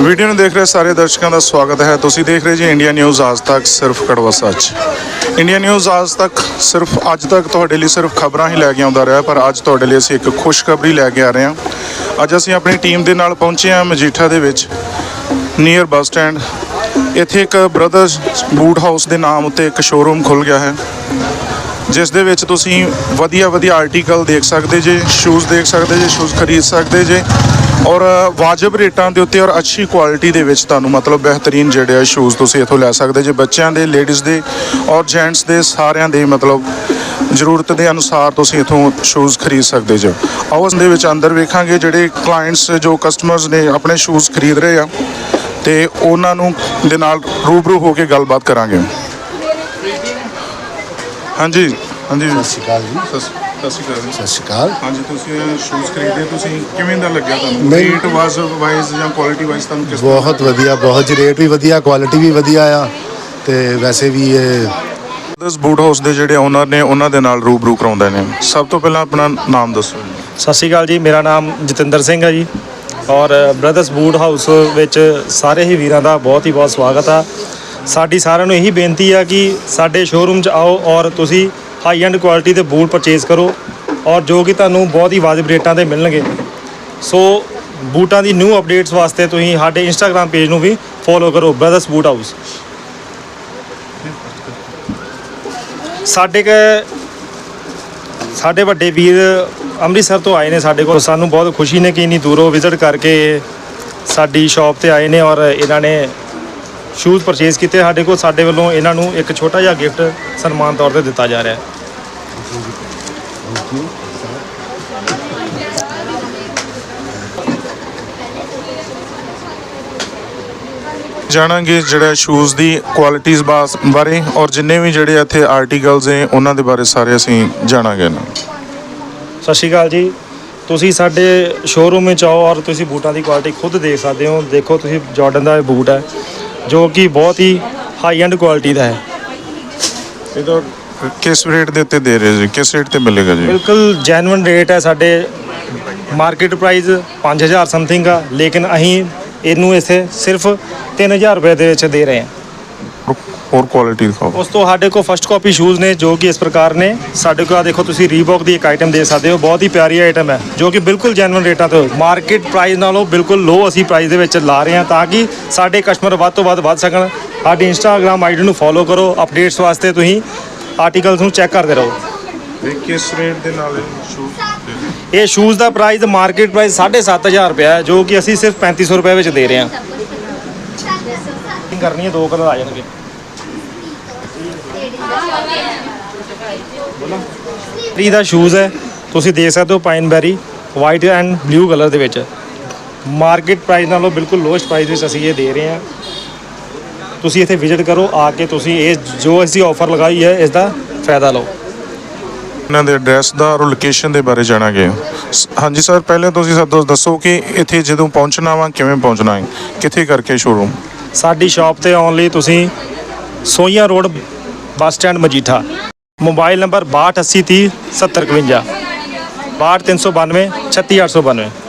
Video ਨੂੰ ਦੇਖ ਰਹੇ ਸਾਰੇ ਦਰਸ਼ਕਾਂ ਦਾ ਸਵਾਗਤ ਹੈ। ਤੁਸੀਂ ਦੇਖ ਰਹੇ ਜੀ ਇੰਡੀਆ ਨਿਊਜ਼ ਆਜ ਤੱਕ ਸਿਰਫ ਕੜਵਾ ਸੱਚ ਇੰਡੀਆ ਨਿਊਜ਼ ਆਜ ਤੱਕ ਸਿਰਫ ਅੱਜ ਤੱਕ ਤੁਹਾਡੇ ਲਈ ਸਿਰਫ ਖਬਰਾਂ ਹੀ ਲੈ ਕੇ ਆਉਂਦਾ ਰਿਹਾ, ਪਰ ਅੱਜ ਤੁਹਾਡੇ ਲਈ ਅਸੀਂ ਇੱਕ ਖੁਸ਼ਖਬਰੀ ਲੈ ਕੇ ਆ ਰਹੇ ਹਾਂ। ਅੱਜ ਅਸੀਂ ਆਪਣੀ ਟੀਮ ਦੇ ਨਾਲ ਪਹੁੰਚੇ ਹਾਂ ਮਜੀਠਾ ਦੇ ਵਿੱਚ ਨੀਅਰ ਬੱਸ ਸਟੈਂਡ ਇੱਥੇ ਇੱਕ ਬ੍ਰਦਰਸ ਬੂਟ ਹਾਊਸ ਦੇ ਨਾਮ ਉੱਤੇ ਇੱਕ ਸ਼ੋਰੂਮ ਖੁੱਲ ਗਿਆ ਹੈ, ਜਿਸ ਦੇ ਵਿੱਚ ਤੁਸੀਂ ਵਧੀਆ ਵਧੀਆ ਆਰਟੀਕਲ ਦੇਖ ਸਕਦੇ ਜੇ ਸ਼ੂਜ਼ ਦੇਖ ਸਕਦੇ ਜੇ ਸ਼ੂਜ਼ ਖਰੀਦ ਸਕਦੇ ਜੇ ਔਰ ਵਾਜਬ ਰੇਟਾਂ ਦੇ ਉੱਤੇ ਔਰ ਅੱਛੀ ਕੁਆਲਿਟੀ ਦੇ ਵਿੱਚ ਤੁਹਾਨੂੰ ਮਤਲਬ ਬਿਹਤਰੀਨ ਜਿਹੜੇ ਆ ਸ਼ੂਜ਼ ਤੁਸੀਂ ਇੱਥੋਂ ਲੈ ਸਕਦੇ ਜੇ ਬੱਚਿਆਂ ਦੇ ਲੇਡੀਜ਼ ਦੇ ਔਰ ਜੈਂਟਸ ਦੇ ਸਾਰਿਆਂ ਦੇ ਮਤਲਬ ਜ਼ਰੂਰਤ ਦੇ ਅਨੁਸਾਰ ਤੁਸੀਂ ਇੱਥੋਂ ਸ਼ੂਜ਼ ਖਰੀਦ ਸਕਦੇ ਜੇ। ਆਓ ਉਸ ਦੇ ਵਿੱਚ ਅੰਦਰ ਵੇਖਾਂਗੇ ਜਿਹੜੇ ਕਲਾਇੰਟਸ ਜੋ ਕਸਟਮਰਸ ਨੇ ਆਪਣੇ ਸ਼ੂਜ਼ ਖਰੀਦ ਰਹੇ ਆ ਤੇ ਉਹਨਾਂ ਨੂੰ ਦੇ ਨਾਲ ਰੂਬਰੂ ਹੋ ਕੇ ਗੱਲਬਾਤ ਕਰਾਂਗੇ। ਹਾਂਜੀ ਹਾਂਜੀ। ਸਤਿ ਸ਼੍ਰੀ ਅਕਾਲ ਜੀ। ਸਤਿ ਸ਼੍ਰੀ ਅਕਾਲ। ਸਤਿ ਸ਼੍ਰੀ ਅਕਾਲ ਹਾਂਜੀ ਤੁਸੀਂ ਸ਼ੂਜ਼ ਖਰੀਦੇ ਤੁਸੀਂ ਕਿਵੇਂ ਦਾ ਲੱਗਿਆ ਤੁਹਾਨੂੰ ਨਹੀਂ। ਰੇਟ ਵਾਸ ਵਾਈਜ਼ ਜਾਂ ਕੁਆਲਿਟੀ ਵਾਈਜ਼ ਤੁਹਾਨੂੰ ਕਿਸ ਬਹੁਤ ਵਧੀਆ ਬਹੁਤ ਜੀ ਰੇਟ ਵੀ ਵਧੀਆ ਕੁਆਲਿਟੀ ਵੀ ਵਧੀਆ ਆ ਤੇ ਵੈਸੇ ਵੀ ਇਹ ਦਸ ਬੂਟ ਹਾਊਸ ਦੇ ਜਿਹੜੇ ਓਨਰ ਨੇ ਉਹਨਾਂ ਦੇ ਨਾਲ ਰੂਬਰੂ ਕਰਾਉਂਦੇ ਨੇ ਸਭ ਤੋਂ ਪਹਿਲਾਂ ਆਪਣਾ ਨਾਮ ਦੱਸੋ। ਸਤਿ ਸ਼੍ਰੀ ਅਕਾਲ ਜੀ ਮੇਰਾ ਨਾਮ ਜਤਿੰਦਰ ਸਿੰਘ ਹੈ ਜੀ ਔਰ ਬ੍ਰਦਰਸ ਬੂਟ ਹਾਊਸ ਵਿੱਚ ਸਾਰੇ ਹੀ ਵੀਰਾਂ ਦਾ ਬਹੁਤ ਹੀ ਬਹੁਤ ਸਵਾਗਤ ਆ ਸਾਡੀ ਸਾਰਿਆਂ ਨੂੰ ਇਹੀ ਬੇਨਤੀ ਆ ਕਿ ਸਾਡੇ ਸ਼ੋਰੂਮ 'ਚ ਆਓ ਔਰ ਤੁਸੀਂ ਹਾਈ ਐਂਡ ਕੁਆਲਿਟੀ ਦੇ ਬੂਟ ਪਰਚੇਸ ਕਰੋ ਔਰ ਜੋ ਕਿ ਤੁਹਾਨੂੰ ਬਹੁਤ ਹੀ ਵਾਜਬ ਰੇਟਾਂ ਤੇ ਮਿਲਣਗੇ। ਸੋ ਬੂਟਾਂ ਦੀ ਨਿਊ ਅਪਡੇਟਸ ਵਾਸਤੇ ਤੁਸੀਂ ਸਾਡੇ ਇੰਸਟਾਗ੍ਰam ਪੇਜ ਨੂੰ ਵੀ ਫੋਲੋ ਕਰੋ ਬ੍ਰਦਰਸ ਬੂਟ ਹਾਊਸ ਸਾਡੇ ਕ ਸਾਡੇ ਵੱਡੇ ਵੀਰ ਅੰਮ੍ਰਿਤਸਰ ਤੋਂ ਆਏ ਨੇ ਸਾਡੇ ਕੋਲ। ਸਾਨੂੰ ਬਹੁਤ ਖੁਸ਼ੀ ਨੇ ਕਿ ਇੰਨੀ ਦੂਰੋਂ ਵਿਜ਼ਿਟ ਕਰਕੇ ਸਾਡੀ ਸ਼ਾਪ ਤੇ ਆਏ ਨੇ ਔਰ ਇਹਨਾਂ ਨੇ ਸ਼ੂਜ਼ ਪਰਚੇਸ ਕੀਤੇ ਸਾਡੇ ਕੋਲ ਸਾਡੇ ਵੱਲੋਂ ਇਹਨਾਂ ਨੂੰ ਇੱਕ ਛੋਟਾ ਜਿਹਾ ਗਿਫਟ ਸਨਮਾਨ ਤੌਰ ਤੇ ਦਿੱਤਾ ਜਾ ਰਿਹਾ ਹੈ। ਜਾਣਾਂਗੇ ਜਿਹੜਾ ਸ਼ੂਜ਼ ਦੀ ਕੁਆਲਿਟੀਜ਼ ਬਾਰੇ ਔਰ ਜਿੰਨੇ ਵੀ ਜਿਹੜੇ ਇੱਥੇ ਆਰਟੀਕਲਸ ਨੇ ਉਹਨਾਂ ਦੇ ਬਾਰੇ ਸਾਰੇ ਅਸੀਂ ਜਾਣਾਂਗੇ ਨਾ। ਸਤਿ ਸ਼੍ਰੀ ਅਕਾਲ ਜੀ। ਤੁਸੀਂ ਸਾਡੇ ਸ਼ੋਰੂਮ ਵਿੱਚ ਆਓ ਔਰ ਤੁਸੀਂ ਬੂਟਾਂ ਦੀ ਕੁਆਲਿਟੀ ਖੁਦ ਦੇਖ ਸਕਦੇ ਹੋ। ਦੇਖੋ ਤੁਸੀਂ ਜਾਰਡਨ ਦਾ ਇਹ ਬੂਟ ਹੈ। ਜੋ ਕਿ ਬਹੁਤ ਹੀ ਹਾਈ ਐਂਡ ਕੁਆਲਿਟੀ ਦਾ ਹੈ। ਇਹ ਤਾਂ ਕਿਸ ਰੇਟ ਦੇ ਉੱਤੇ ਦੇ ਰਹੇ ਜੀ? ਕਿਸ ਰੇਟ ਤੇ ਮਿਲੇਗਾ ਜੀ? ਬਿਲਕੁਲ ਜੈਨੂਇਨ ਰੇਟ ਹੈ ਸਾਡੇ। ਮਾਰਕੀਟ ਪ੍ਰਾਈਸ 5000 ਸਮਥਿੰਗ ਆ ਲੇਕਿਨ ਅਸੀਂ ਇਹਨੂੰ ਇਥੇ ਸਿਰਫ 3000 ਰੁਪਏ ਦੇ ਵਿੱਚ ਦੇ ਰਹੇ ਹਾਂ। ਹੋਰ ਕੁਆਲਿਟੀ ਦਿਖਾਓ। ਉਸ ਤੋਂ ਸਾਡੇ ਕੋਲ ਫਸਟ ਕਾਪੀ ਸ਼ੂਜ਼ ਨੇ ਜੋ ਕਿ ਇਸ ਪ੍ਰਕਾਰ ਨੇ। ਸਾਡੇ ਕੋਲ ਆਹ ਦੇਖੋ ਤੁਸੀਂ ਰੀਬੌਕ ਦੀ ਇੱਕ ਆਈਟਮ ਦੇ ਸਕਦੇ ਹੋ। ਬਹੁਤ ਹੀ ਪਿਆਰੀ ਆਈਟਮ ਹੈ ਜੋ ਕਿ ਬਿਲਕੁਲ ਜੈਨੂਇਨ ਰੇਟਾਂ ਤੇ ਮਾਰਕੀਟ ਪ੍ਰਾਈਸ ਨਾਲੋਂ ਬਿਲਕੁਲ ਲੋ ਅਸੀਂ ਪ੍ਰਾਈਸ ਦੇ ਵਿੱਚ ਲਾ ਰਹੇ ਹਾਂ ਤਾਂ ਕਿ ਸਾਡੇ ਕਸਟਮਰ ਵੱਧ ਤੋਂ ਵੱਧ ਵੱਧ ਸਕਣ। ਸਾਡੀ ਇੰਸਟਾਗ੍ਰam ਆਈਡੀ ਨੂੰ ਫੋਲੋ ਕਰੋ ਅਪਡੇਟਸ ਵਾਸਤੇ ਤੁਸੀਂ ਆਰਟੀਕਲਸ ਨੂੰ ਚੈੱਕ ਕਰਦੇ ਰਹੋ। ਇਹ ਕਿਸ ਰੇਟ ਦੇ ਨਾਲ ਸ਼ੂਜ਼ ਇਹ ਸ਼ੂਜ਼ ਦਾ ਪ੍ਰਾਈਸ ਮਾਰਕੀਟ ਪ੍ਰਾਈਸ 7500 ਰੁਪਏ ਹੈ ਜੋ ਕਿ ਅਸੀਂ ਸਿਰਫ 3500 ਰੁਪਏ ਵਿੱਚ ਦੇ ਰਹੇ ਹਾਂ। ਕਰਨੀ ਹੈ ਦੋ ਕਲਰ ਆ ਜਾਣਗੇ। ਫਰੀ ਦਾ ਸ਼ੂਜ਼ ਹੈ। ਤੁਸੀਂ ਦੇਖ ਸਕਦੇ ਹੋ pine berry white and blue colour ਦੇ ਵਿੱਚ। ਮਾਰਕੀਟ ਪ੍ਰਾਈਸ ਨਾਲੋਂ ਬਿਲਕੁਲ ਲੋਐਸਟ ਪ੍ਰਾਈਸ ਵਿੱਚ ਅਸੀਂ ਇਹ ਦੇ ਰਹੇ ਹਾਂ। ਤੁਸੀਂ ਇੱਥੇ ਵਿਜ਼ਿਟ ਕਰੋ ਆ ਕੇ ਤੁਸੀਂ ਇਹ ਜੋ ਅਸੀਂ ਆਫਰ ਲਗਾਈ ਹੈ ਇਸ ਦਾ ਫਾਇਦਾ ਲਓ। ਇਹਨਾਂ ਦੇ ਐਡਰੈਸ ਦਾ ਔਰ ਲੋਕੇਸ਼ਨ ਦੇ ਬਾਰੇ ਜਾਣਾਂਗੇ। ਹਾਂਜੀ ਸਰ ਪਹਿਲੇ ਤੁਸੀਂ ਸਾਨੂੰ ਦੱਸੋ ਕਿ ਇੱਥੇ ਜਦੋਂ ਪਹੁੰਚਣਾ ਵਾ ਕਿਵੇਂ ਪਹੁੰਚਣਾ ਹੈ? ਕਿੱਥੇ ਕਰਕੇ ਸ਼ੋਰੂਮ ਸਾਡੀ ਸ਼ਾਪ ਤੇ ਆਉਣ ਲਈ ਤੁਸੀਂ Soian road bus stand Majitha. Mobile number 628030 7051 62392 36892